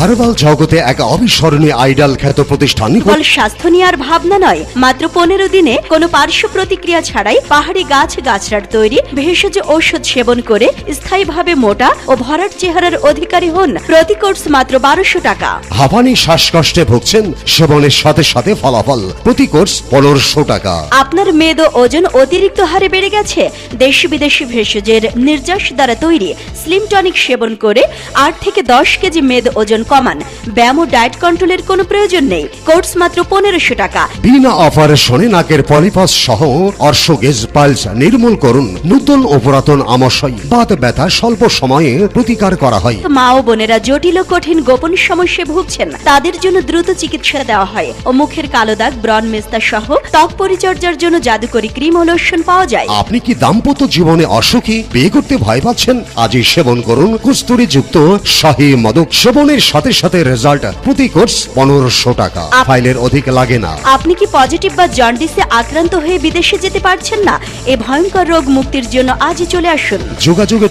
Herbal জগতে এক অবিস্মরণীয় আইডাল খ্যাত প্রতিষ্ঠান কেবল স্বাস্থ্য নিয়ে আর ভাবনা নয়। মাত্র পনেরো দিনে কোনো পার্শ্ব প্রতিক্রিয়া ছাড়াই পাহাড়ি গাছ গাছড়ার তৈরি ভেষজ ঔষধ সেবন করে স্থায়ীভাবে মোটা ও ভরাট চেহারার অধিকারী হন প্রতি কোর্স মাত্র বারোশো টাকা। হাঁপানি শ্বাসকষ্টে ভুগছেন সেবনের সাথে সাথে ফলাফল প্রতি কোর্স পনেরোশো টাকা। আপনার মেদ ওজন অতিরিক্ত হারে বেড়ে গেছে। দেশি বিদেশি ভেষজের নির্যাস দ্বারা তৈরি স্লিম টনিক সেবন করে আট থেকে দশ কেজি মেদ ওজন কমান। ব্যায়াম ও ডায়েট কন্ট্রোলের কোনো প্রয়োজন নেই। কোর্স মাত্র পনেরোশো টাকা। বিনা অপারেশনে নাকের পলিপাস সহ অর্শগেজ পালস নির্মূল করুন। নূতন ও পুরাতন আমাশয় বাত ব্যথা স্বল্প সময়ে প্রতিকার করা হয়। মা ও বোনেরা জটিল ও কঠিন গোপন সমস্যায় ভুগছেন। তাদের জন্য দ্রুত চিকিৎসা দেওয়া হয়। ও মুখের কালো দাগ ব্রণ মেস্তা সহ ত্বক পরিচর্যার জন্য জাদুকরি ক্রিম ও লোশন পাওয়া যায়। আপনি কি দাম্পত্য জীবনে অসুখী বিয়ে করতে ভয় পাচ্ছেন? আজই সেবন করুন। কস্তুরি যুক্ত শাহী মদক সেবনের সাথে সাথে রেজাল্ট প্রতি কোর্স পনেরোশো টাকা। ফাইলের অধিক লাগে না। আপনি কি পজিটিভ বা জন্ডিসে আক্রান্ত হয়ে বিদেশে যেতে পারছেন না? এ ভয়ঙ্কর রোগ মুক্তির জন্য আজই চলে আসুন। যোগাযোগের